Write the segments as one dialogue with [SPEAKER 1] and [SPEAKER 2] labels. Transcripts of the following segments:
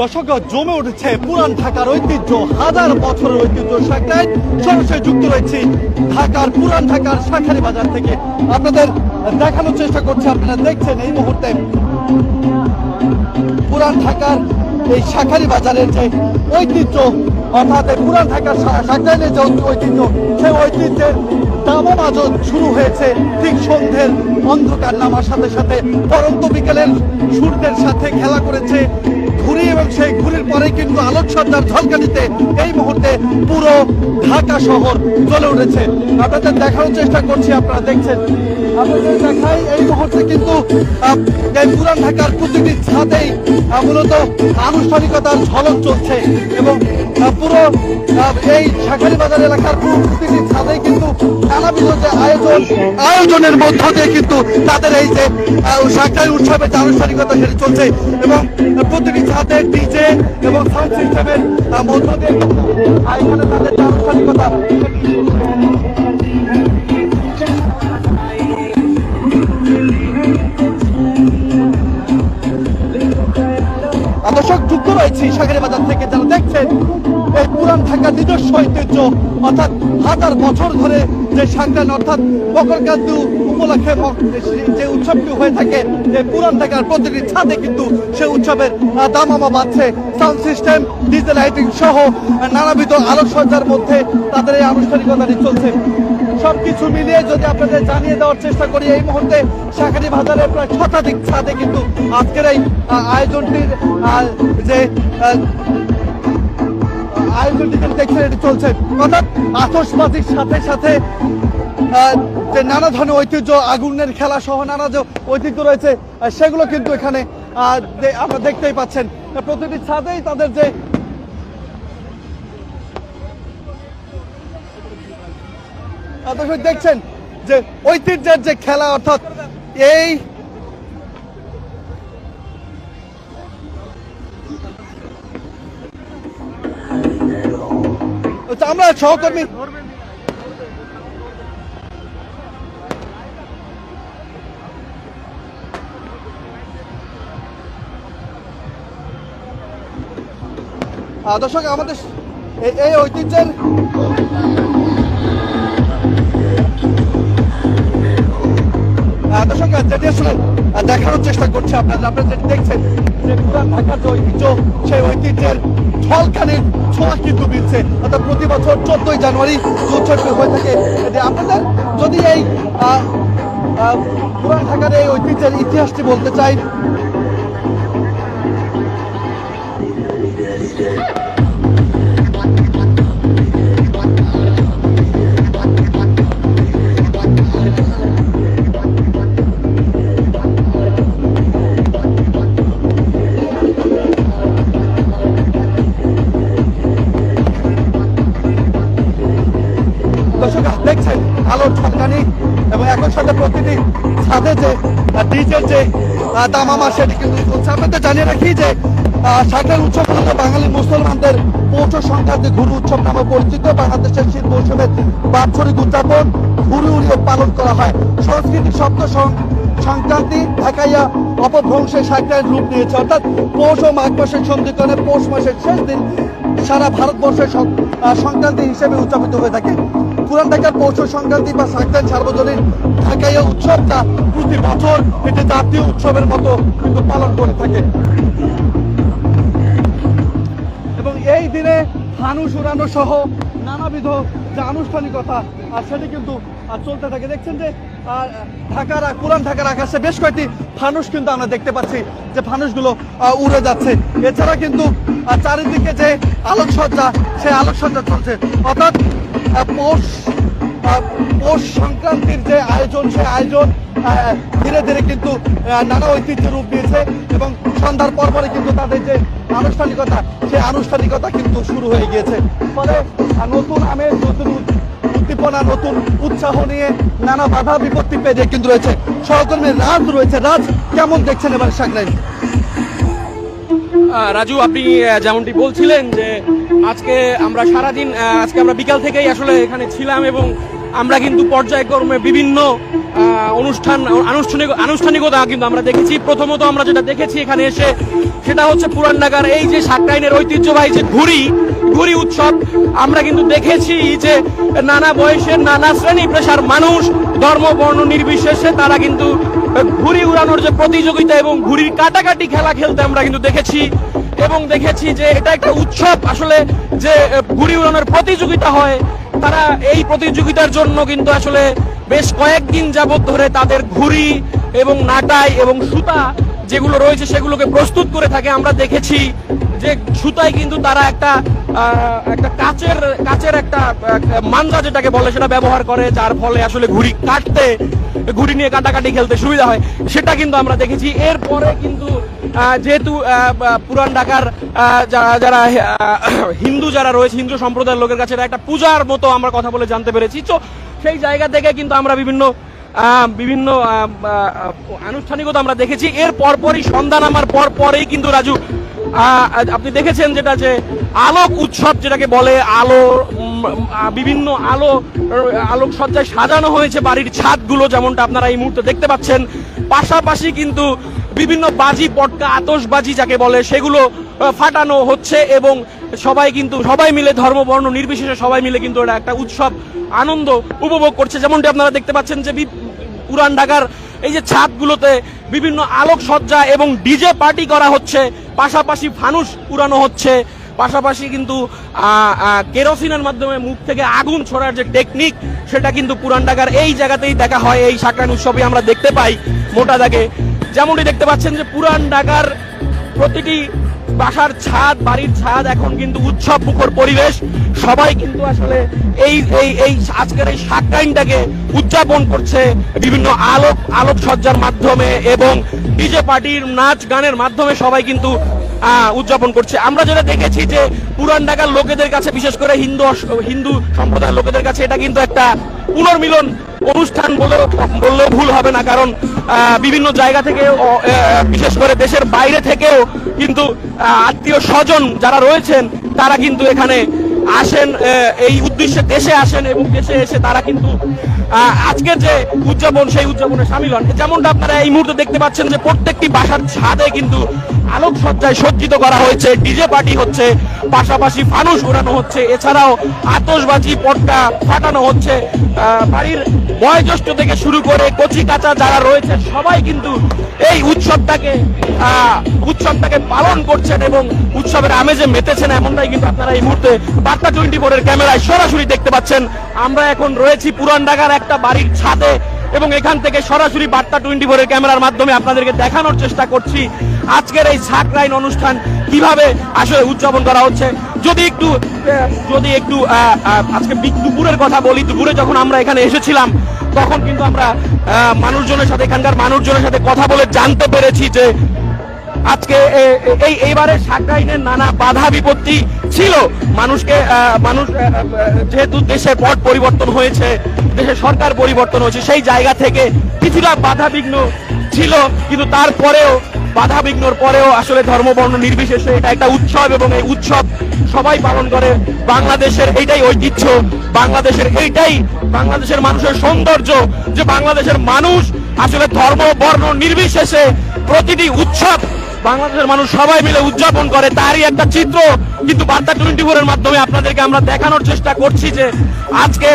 [SPEAKER 1] দর্শক জমে উঠেছে, পুরান ঢাকার ঐতিহ্য, হাজার বছরের ঐতিহ্য শাখায় সরাসরি যুক্ত রয়েছি ঢাকার, পুরান ঢাকার শাখারি বাজার থেকে। আপনাদের দেখানোর চেষ্টা করছি, আপনারা দেখছেন এই মুহূর্তে পুরান ঢাকার এই শাখারি বাজারের যে ঐতিহ্য, অর্থাৎ পুরান ঢাকার শা- শাখারির যে ঐতিহ্য, সেই ঐতিহ্যের দামামাজন শুরু হয়েছে ঠিক সন্ধ্যের অন্ধকার নামার সাথে সাথে। পরন্ত বিকেলের সূর্যের সাথে খেলা করেছে ঘুরি এবং সেই ঘুরির পরে কিন্তু আলোকসজ্জার ঝলকানিতে এই মুহূর্তে পুরো ঢাকা শহর জ্বলে উঠেছে। আপনাদের দেখানোর চেষ্টা করছি, আপনারা দেখছেন। আপনাদের দেখাই এই মুহূর্তে কিন্তু পুরান ঢাকার প্রতিটি ছাদেই মূলত আনুষ্ঠানিকতার ঝলক চলছে এবং পুরো এই শাখারি বাজার এলাকার পুরো প্রতিটি ছাদেই কিন্তু নানাবিধ যে আয়োজন, আয়োজনের মধ্য দিয়ে কিন্তু তাদের এই যে শাখারি উৎসবের যে আনুষ্ঠানিকতা সেটি চলছে এবং প্রতিটি ছাদে ডিজে এবং সাউন্ড সিস্টেমের মধ্য দিয়ে তাদের আনুষ্ঠানিকতা দর্শক যুক্ত রয়েছে সাগরে বাজার থেকে, যারা দেখছেন, এই পুরান ঢাকার নিজস্ব ঐতিহ্য, অর্থাৎ হাজার বছর ধরে যে সংক্রান্ত অর্থাৎ মকরকান্তু উপলক্ষে যে উৎসবটি হয়ে থাকে যে পুরান ঢাকার প্রতিটি ছাদে কিন্তু সে উৎসবের দামামা বাড়ছে সাউন্ড সিস্টেম ডিজেল লাইটিং সহ নানাবিধ আলোকসজ্জার মধ্যে তাদের এই আনুষ্ঠানিকতাটি চলছে। সবকিছু মিলিয়ে যদি আপনাদের জানিয়ে দেওয়ার চেষ্টা করি, এই মুহূর্তে শাখারি বাজারের প্রায় শতাধিক ছাদে কিন্তু আজকের এই আয়োজনটির যে দেখছেন, এটি চলছে। অর্থাৎ আতসবাজির সাথে সাথে যে নানা ধরনের ঐতিহ্য, আগুনের খেলা সহ নানা যে ঐতিহ্য রয়েছে সেগুলো কিন্তু এখানে আপনারা দেখতেই পাচ্ছেন। প্রতিটি ছাদেই তাদের যে দর্শক দেখছেন যে ঐতিহ্যের যে খেলা, অর্থাৎ এই আমরা সহকর্মী দর্শক আমাদের এই ঐতিহ্যের দেখানোর চেষ্টা করছে আপনারা আপনারা যেটি দেখছেন, যে পুরান ঢাকার যে ঐতিহ্য, সেই ঐতিহ্যের ঝলকানির ছোঁয়া কিন্তু মিলছে। অর্থাৎ প্রতি বছর চোদ্দই জানুয়ারি যে হয়ে থাকে। আপনাদের যদি এই পুরান ঢাকার এই ঐতিহ্যের ইতিহাসটি বলতে চাই। সাথে প্রতিটি ছাদে যে ডিজের যে আহ, দামামা সেটি কিন্তু চলছে জানিয়ে রাখি যে সাঁকড়ার উৎসব মূলত বাঙালি মুসলমানদের পৌষ সংক্রান্তি ঘুরু উৎসব নামে পরিচিত। বাংলাদেশের শীত মৌসুমের বাৎসরিক উদযাপন ঘুরি উড়িয়ে পালন করা হয়। সাংস্কৃতিক শব্দ সংক্রান্তি ঢাকাইয়া অপভ্রংশের সাঁকড়ায় রূপ নিয়েছে। অর্থাৎ পৌষ ও মাঘ মাসের সন্ধিকরণে পৌষ মাসের শেষ দিন সারা ভারতবর্ষের সংক্রান্তি হিসেবে উদযাপিত হয়ে থাকে। পুরান ঢাকার পৌষ সংক্রান্তি বা সাকরাইন সার্বজনীন ঢাকাইয়া উৎসবটা প্রতি বছর একটি জাতীয় উৎসবের মতো কিন্তু পালন করে থাকে। এবং এই দিনে ফানুস উড়ানো সহ নানাবিধ যে আনুষ্ঠানিকতা, আর সেটি কিন্তু চলতে থাকে। দেখছেন যে ঢাকার আ- পুরান ঢাকার আকাশে বেশ কয়েকটি ফানুস কিন্তু আমরা দেখতে পাচ্ছি যে ফানুসগুলো উড়ে যাচ্ছে। এছাড়া কিন্তু চারিদিকে যে আলোকসজ্জা, সেই আলোকসজ্জা চলছে। অর্থাৎ পৌষ পৌষ সংক্রান্তির যে আয়োজন, সেই আয়োজন ধীরে ধীরে কিন্তু নানা ঐতিহ্য রূপ দিয়েছে এবং সন্ধ্যার পর পরে কিন্তু তাদের যে আনুষ্ঠানিকতা, সেই আনুষ্ঠানিকতা কিন্তু শুরু হয়ে গিয়েছে। ফলে নতুন আমেজ নতুন উদ্দীপনা, নতুন উৎসাহ নিয়ে নানা বাধা বিপত্তি পেরিয়ে কিন্তু রয়েছে। সহকর্মী রাজ রয়েছে। রাজ, কেমন দেখছেন এবার সাকরাইন?
[SPEAKER 2] রাজু, আপনি যেমনটি বলছিলেন যে আজকে আমরা সারাদিন আজকে আমরা বিকাল থেকেই আসলে এখানে ছিলাম এবং আমরা কিন্তু পর্যায়ক্রমে বিভিন্ন অনুষ্ঠান, আনুষ্ঠানিক, আনুষ্ঠানিকতা কিন্তু আমরা দেখেছি। প্রথমত আমরা যেটা দেখেছি এখানে এসে সেটা হচ্ছে পুরান ঢাকার এই যে সাকরাইনের ঐতিহ্যবাহী যে ঘুড়ি ঘুড়ি উৎসব। আমরা কিন্তু দেখেছি যে নানা বয়সের নানা শ্রেণি পেশার মানুষ ধর্ম, বর্ণ নির্বিশেষে তারা কিন্তু ঘুড়ি উড়ানোর যে প্রতিযোগিতা এবং ঘুড়ির কাটাকাটি খেলা খেলতে আমরা কিন্তু দেখেছি এবং দেখেছি যে এটা একটা উৎসব। আসলে যে ঘুড়ি উড়ানোর প্রতিযোগিতা হয়, তারা এই প্রতিযোগিতার জন্য কিন্তু আসলে বেশ কয়েকদিন যাবৎ ধরে তাদের ঘুড়ি এবং নাটাই এবং সুতা যেগুলো রয়েছে সেগুলোকে প্রস্তুত করে থাকে। আমরা দেখেছি যে সুতায় কিন্তু তারা একটা একটা কাচের কাচের একটা মাঞ্জা যেটাকে বলে, সেটা ব্যবহার করে, যার ফলে আসলে ঘুড়ি কাটতে, ঘুড়ি নিয়ে কাটাকাটি খেলতে সুবিধা হয়। সেটা কিন্তু আমরা দেখেছি। এরপরে কিন্তু যেহেতু পুরান ঢাকার যারা হিন্দু যারা রয়েছে, হিন্দু সম্প্রদায়ের লোকের কাছে একটা পূজার মতো আমরা কথা বলে জানতে পেরেছি। তো সেই জায়গা থেকে কিন্তু আমরা বিভিন্ন বিভিন্ন আনুষ্ঠানিকতা আমরা দেখেছি। এর পরপরই সন্ধান আমার পর পরেই কিন্তু রাজু আপনি দেখেছেন যেটা যে আলোক উৎসব যেটাকে বলে, আলো বিভিন্ন আলো আলোক সজ্জায় সাজানো হয়েছে বাড়ির ছাদগুলো যেমনটা আপনারা এই মুহূর্তে দেখতে পাচ্ছেন। পাশাপাশি কিন্তু বিভিন্ন বাজি পটকা, আতশবাজি যাকে বলে, সেগুলো ফাটানো হচ্ছে এবং সবাই কিন্তু, সবাই মিলে ধর্ম বর্ণ নির্বিশেষে সবাই মিলে কিন্তু এটা একটা উৎসব, আনন্দ উপভোগ করছে। যেমনটি আপনারা দেখতে পাচ্ছেন যে পুরান ঢাকার এই যে ছাদগুলোতে বিভিন্ন আলোক সজ্জা এবং ডিজে পার্টি করা হচ্ছে, পাশাপাশি ফানুস উড়ানো হচ্ছে, পাশাপাশি কিন্তু কেরোসিনের মাধ্যমে মুখ থেকে আগুন ছড়ার যে টেকনিক সেটা কিন্তু পুরান ঢাকার এই জায়গাতেই দেখা হয়। এই সাকরান উৎসবে আমরা দেখতে পাই মোটা দাগে। যেমনটি দেখতে পাচ্ছেন যে পুরান ঢাকার প্রতিটি বাসার ছাদ, বাড়ির ছাদ, এখন কিন্তু উৎসব মুখর পরিবেশ। সবাই কিন্তু আসলে এই এই এই আজকের এই সাকরাইনটাকে উদযাপন করছে বিভিন্ন আলোক, আলোকসজ্জার মাধ্যমে এবং ডিজে পার্টির নাচ গানের মাধ্যমে সবাই কিন্তু উদযাপন করছে। আমরা যেটা দেখেছি যে পুরান ঢাকার লোকেদের কাছে, বিশেষ করে হিন্দু হিন্দু সম্প্রদায়ের লোকেদের কাছে এটা কিন্তু একটা পুনর্মিলন অনুষ্ঠান বলেও, বললেও ভুল হবে না। কারণ বিভিন্ন জায়গা থেকে বিশেষ করে দেশের বাইরে থেকেও কিন্তু আত্মীয় স্বজন যারা রয়েছেন, তারা কিন্তু এখানে আসেন এই উদ্দেশ্যে দেশে আসেন এবং দেশে এসে তারা কিন্তু আজকের যে উদযাপন, সেই উদযাপনে সামিল হন। যেমনটা আপনারা এই মুহূর্তে দেখতে পাচ্ছেন যে প্রত্যেকটি বাসার ছাদে কিন্তু আলোক সজ্জায় সজ্জিত করা হয়েছে, ডিজে পার্টি হচ্ছে, পাশাপাশি ফানুস উড়ানো হচ্ছে, এছাড়াও আতশবাজি পটকা ফাটানো হচ্ছে। বাড়ির বয়োজ্যেষ্ঠ থেকে শুরু করে কচি কাঁচা যারা রয়েছে, সবাই কিন্তু এই উৎসবটাকে উৎসবটাকে পালন করছেন এবং উৎসবের আমেজে মেতেছেন, এমনটাই কিন্তু আপনারা এই মুহূর্তে বার্তা টোয়েন্টি ফোরের ক্যামেরায় সরাসরি দেখতে পাচ্ছেন। আমরা এখন রয়েছি পুরান ঢাকার একটা বাড়ির ছাদে এবং এখান থেকে সরাসরি বার্তা টোয়েন্টি ফোরের ক্যামেরার মাধ্যমে আপনাদেরকে দেখানোর চেষ্টা করছি। আজকের এই সাকরাইন অনুষ্ঠান কীভাবে আসলে উদযাপন করা হচ্ছে? যদি একটু যদি একটু আজকে দুপুরের কথা বলি, দুপুরে যখন আমরা এখানে এসেছিলাম, তখন কিন্তু আমরা মানুষজনের সাথে, এখানকার মানুষজনের সাথে কথা বলে জানতে পেরেছি যে আজকে এই, এইবারে সাকরাইনের নানা বাধা বিপত্তি ছিল। মানুষকে মানুষ যেহেতু দেশে পট পরিবর্তন হয়েছে, দেশের সরকার পরিবর্তন হয়েছে, সেই জায়গা থেকে কিছুটা বাধা বিঘ্ন ছিল, কিন্তু তারপরেও বাধা বিঘ্নর পরেও আসলে ধর্ম বর্ণ নির্বিশেষে এটা একটা উৎসব এবং এই উৎসব সবাই পালন করে। বাংলাদেশের এইটাই ঐতিহ্য, বাংলাদেশের এইটাই বাংলাদেশের মানুষের সৌন্দর্য যে বাংলাদেশের মানুষ আসলে ধর্ম বর্ণ নির্বিশেষে প্রতিটি উৎসব বাংলাদেশের মানুষ সবাই মিলে উদযাপন করে। তারই একটা চিত্র কিন্তু বার্তা টোয়েন্টি ফোরের মাধ্যমে আপনাদেরকে আমরা দেখানোর চেষ্টা করছি যে আজকে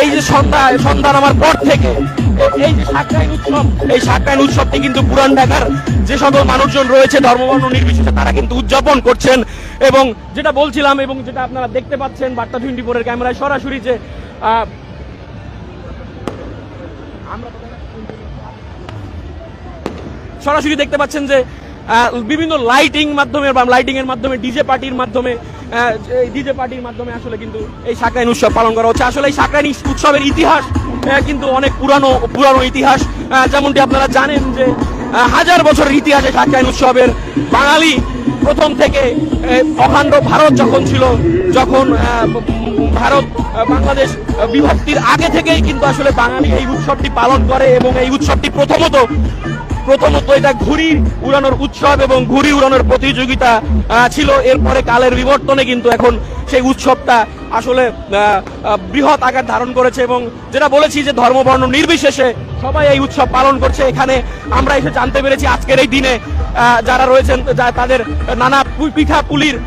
[SPEAKER 2] এই যে সন্ধ্যা সন্ধ্যা নামার পর থেকে এই যে উৎসব, এই সাকরাইন উৎসবটি কিন্তু পুরান ঢাকার যে সকল মানুষজন রয়েছে ধর্মবর্ণ নির্বিশেষে তারা কিন্তু উদযাপন করছেন। এবং যেটা বলছিলাম এবং যেটা আপনারা দেখতে পাচ্ছেন বার্তা টোয়েন্টি ফোরের ক্যামেরায় সরাসরি যে সরাসরি দেখতে পাচ্ছেন যে বিভিন্ন লাইটিং মাধ্যমে বা লাইটিং এর মাধ্যমে ডিজে পার্টির মাধ্যমে ডিজে পার্টির মাধ্যমে আসলে কিন্তু এই সাকরাইন উৎসব পালন করা হচ্ছে। আসলে এই সাকরাইন উৎসবের ইতিহাস কিন্তু অনেক পুরানো পুরানো ইতিহাস। যেমনটি আপনারা জানেন যে হাজার বছরের ইতিহাসে সাকরাইন উৎসবের বাঙালি প্রথম থেকে অখণ্ড ভারত যখন ছিল, যখন ভারত বাংলাদেশ বিভক্তির আগে থেকেই কিন্তু আসলে বাঙালি এই উৎসবটি পালন করে এবং এই উৎসবটি প্রথমত প্রথমত এটা ঘুড়ি উড়ানোর উৎসব এবং ঘুড়ি উড়ানোর প্রতিযোগিতা ছিল। এরপরে কালের বিবর্তনে কিন্তু এখন সেই উৎসবটা আসলে বৃহৎ আকার ধারণ করেছে এবং যেটা বলেছি যে ধর্মবর্ণ নির্বিশেষে সবাই এই উৎসব পালন করছে। এখানে আমরা এসে জানতে পেরেছি আজকের এই দিনে যারা রয়েছেন তাদের নানা পিঠা পুলির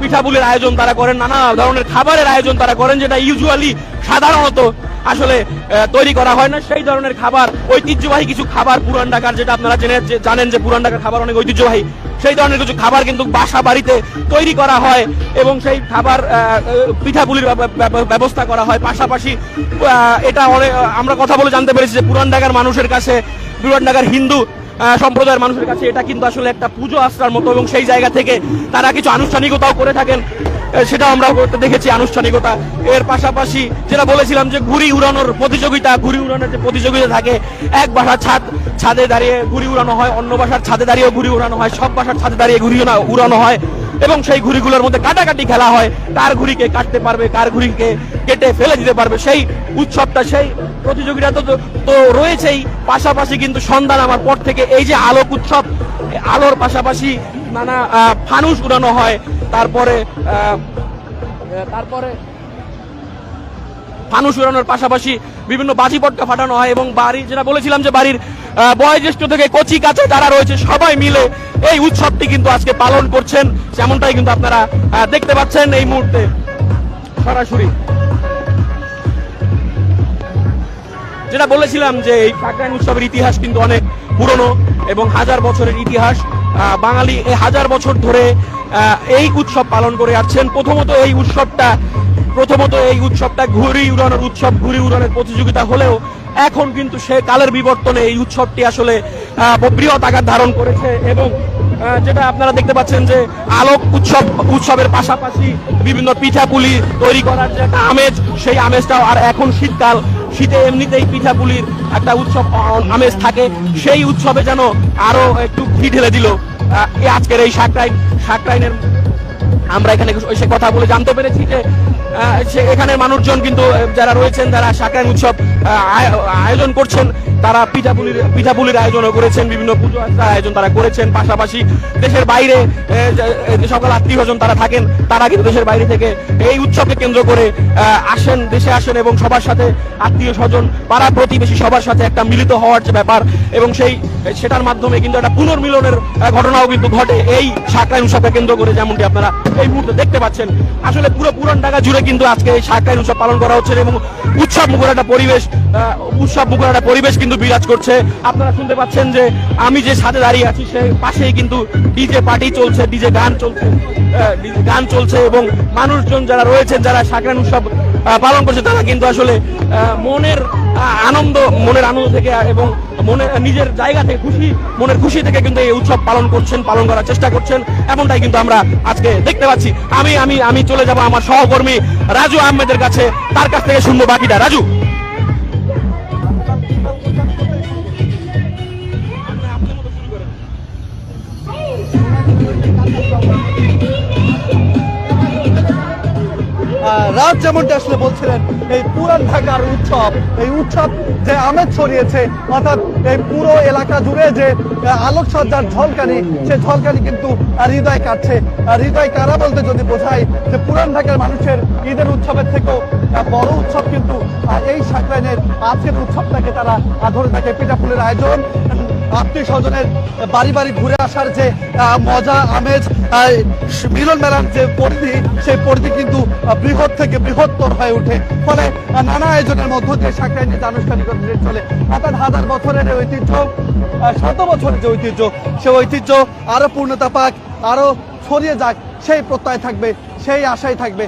[SPEAKER 2] পিঠা পুলির আয়োজন তারা করেন, নানা ধরনের খাবারের আয়োজন তারা করেন, যেটা ইউজুয়ালি সাধারণত আসলে তৈরি করা হয় না। সেই ধরনের খাবার, ঐতিহ্যবাহী কিছু খাবার, পুরান ঢাকার যেটা আপনারা জেনে জানেন যে পুরান ঢাকার খাবার অনেক ঐতিহ্যবাহী, সেই ধরনের কিছু খাবার কিন্তু বাসা বাড়িতে তৈরি করা হয় এবং সেই খাবার পিঠাপুলির ব্যব- ব্যব- ব্যবস্থা করা হয়। পাশাপাশি এটা আমরা কথা বলে জানতে পেরেছি যে পুরান ঢাকার মানুষের কাছে পুরান ঢাকার হিন্দু সম্প্রদায়ের মানুষের কাছে এটা কিন্তু আসলে একটা পুজো আশ্রার মতো এবং সেই জায়গা থেকে তারা কিছু আনুষ্ঠানিকতাও করে থাকেন। সেটা আমরা দেখেছি আনুষ্ঠানিকতা। এর পাশাপাশি যেটা বলেছিলাম যে ঘুড়ি উড়ানোর প্রতিযোগিতা, ঘুড়ি উড়ানোর যে প্রতিযোগিতা থাকে, এক বাসার ছাদ, ছাদে দাঁড়িয়ে ঘুড়ি উড়ানো হয়, অন্য বাসার ছাদে দাঁড়িয়েও ঘুড়ি উড়ানো হয়, সব বাসার ছাদে দাঁড়িয়ে ঘুড়ি উড়ানো হয়। এবং সেই ঘুড়িগুলোর মধ্যে কাটাকাটি খেলা হয়। কার ঘুড়িকে কাটতে পারবে, কার ঘুড়িকে কেটে ফেলে দিতে পারবে, সেই উৎসবটা, সেই প্রতিযোগিতা তো তো রয়েছেই। পাশাপাশি কিন্তু সন্ধান আমার পর থেকে এই যে আলোক উৎসব আলোর পাশাপাশি নানা ফানুস উড়ানো হয়। তারপরে তারপরে ফানুস উড়ানোর পাশাপাশি বিভিন্ন বাজি পটকা ফাটানো হয় এবং বাড়ি যেটা বলেছিলাম যে বাড়ির বয়োজ্যেষ্ঠ থেকে কচি কাছে যারা রয়েছে, সবাই মিলে এই উৎসবটি কিন্তু আজকে পালন করছেন। যেমনটাই কিন্তু আপনারা দেখতে পাচ্ছেন এই মুহূর্তে। সরাসরি। যেটা বলেছিলাম যে এই কাকরাইন উৎসবের ইতিহাস কিন্তু অনেক পুরনো এবং হাজার বছরের ইতিহাস। বাঙালি হাজার বছর ধরে এই উৎসব পালন করে আসছেন। প্রথমত এই উৎসবটা প্রথমত এই উৎসবটা ঘুড়ি উড়ানোর উৎসব, ঘুড়ি উড়ানোর প্রতিযোগিতা হলেও এখন কিন্তু সে কালের বিবর্তনে এই উৎসবটি আসলে বৃহৎ আকার ধারণ করেছে এবং যেটা আপনারা দেখতে পাচ্ছেন যে আলোক উৎসব, উৎসবের পাশাপাশি বিভিন্ন পিঠাপুলি তৈরি করার যে একটা আমেজ, সেই আমেজটাও আর এখন শীতকাল। শীতে এমনিতেই পিঠাপুলির একটা উৎসব আমেজ থাকে। সেই উৎসবে যেন আরও একটু ঘি ঢেলে দিল আজকের এই শাকরাইন শাকরাইনের আমরা এখানে কথা বলে জানতে পেরেছি যে এখানের মানুষজন কিন্তু যারা রয়েছেন তারা সাকরাং উৎসব আয়োজন করছেন। তারা পিঠাপুলির পিঠাপুলির আয়োজনও করেছেন, বিভিন্ন পুজো আয়োজন তারা করেছেন। পাশাপাশি দেশের বাইরে যে- সকল স্বজন তারা থাকেন, তারা কিন্তু দেশের বাইরে থেকে এই উৎসবকে কেন্দ্র করে আসেন, দেশে আসেন এবং সবার সাথে আত্মীয় স্বজন, পাড়া প্রতিবেশী সবার সাথে একটা মিলিত হওয়ার যে ব্যাপার এবং সেই, সেটার মাধ্যমে কিন্তু একটা পুনর্মিলনের ঘটনাও কিন্তু ঘটে এই সাকরাইন উৎসবকে কেন্দ্র করে যেমনটি আপনারা এই মুহূর্তে দেখতে পাচ্ছেন। আসলে পুরো পুরান ঢাকা জুড়ে কিন্তু আজকে এই সাকরাইন উৎসব পালন করা হচ্ছে এবং উৎসব মুখর একটা পরিবেশ উৎসব মুখর একটা পরিবেশ কিন্তু বিরাজ করছে। আপনারা শুনতে পাচ্ছেন যে আমি যে সাথে দাঁড়িয়ে আছি, সে পাশেই কিন্তু ডিজে পার্টি চলছে, ডিজে গান চলছে গান চলছে এবং মানুষজন যারা রয়েছেন, যারা সাকরাইন উৎসব পালন করছে, তারা কিন্তু আসলে মনের আনন্দ মনের আনন্দ থেকে এবং মনে নিজের জায়গা থেকে খুশি, মনের খুশি থেকে কিন্তু এই উৎসব পালন করছেন, পালন করার চেষ্টা করছেন। এমনটাই কিন্তু আমরা আজকে দেখতে পাচ্ছি। আমি আমি আমি চলে যাব আমার সহকর্মী রাজু আহমেদের কাছে। তার কাছ থেকে শুনব বাকিটা। রাজু।
[SPEAKER 1] আহ, রাজ যেমনটা আসলে বলছিলেন এই পুরান ঢাকার উৎসব এই উৎসব যে আমেজ ছড়িয়েছে অর্থাৎ এই পুরো এলাকা জুড়ে যে আলোকসজ্জার ঝলকানি সে ঝলকানি কিন্তু হৃদয় কাটছে। হৃদয় কারা বলতে যদি বোঝায় যে পুরান ঢাকার মানুষের ঈদের উৎসবের থেকেও বড় উৎসব কিন্তু এই সাকরাইনের আজকের উৎসবটাকে তারা আহ, ধরে থাকে পিঠাপুলের আয়োজন। আত্মীয় স্বজনের বাড়ি বাড়ি ঘুরে আসার যে মজা আমেজ মিলন মেলার যে পরিধি সেই পরিধি কিন্তু বৃহৎ থেকে বৃহত্তর হয়ে ওঠে। ফলে নানা আয়োজনের মধ্য দিয়ে সাকরাই নিতে আনুষ্ঠানিকতা চলে। অর্থাৎ হাজার বছরের ঐতিহ্য শত বছরের যে ঐতিহ্য, সে ঐতিহ্য আরও পূর্ণতা পাক আরও ছড়িয়ে যাক, সেই প্রত্যয় থাকবে, সেই আশাই থাকবে।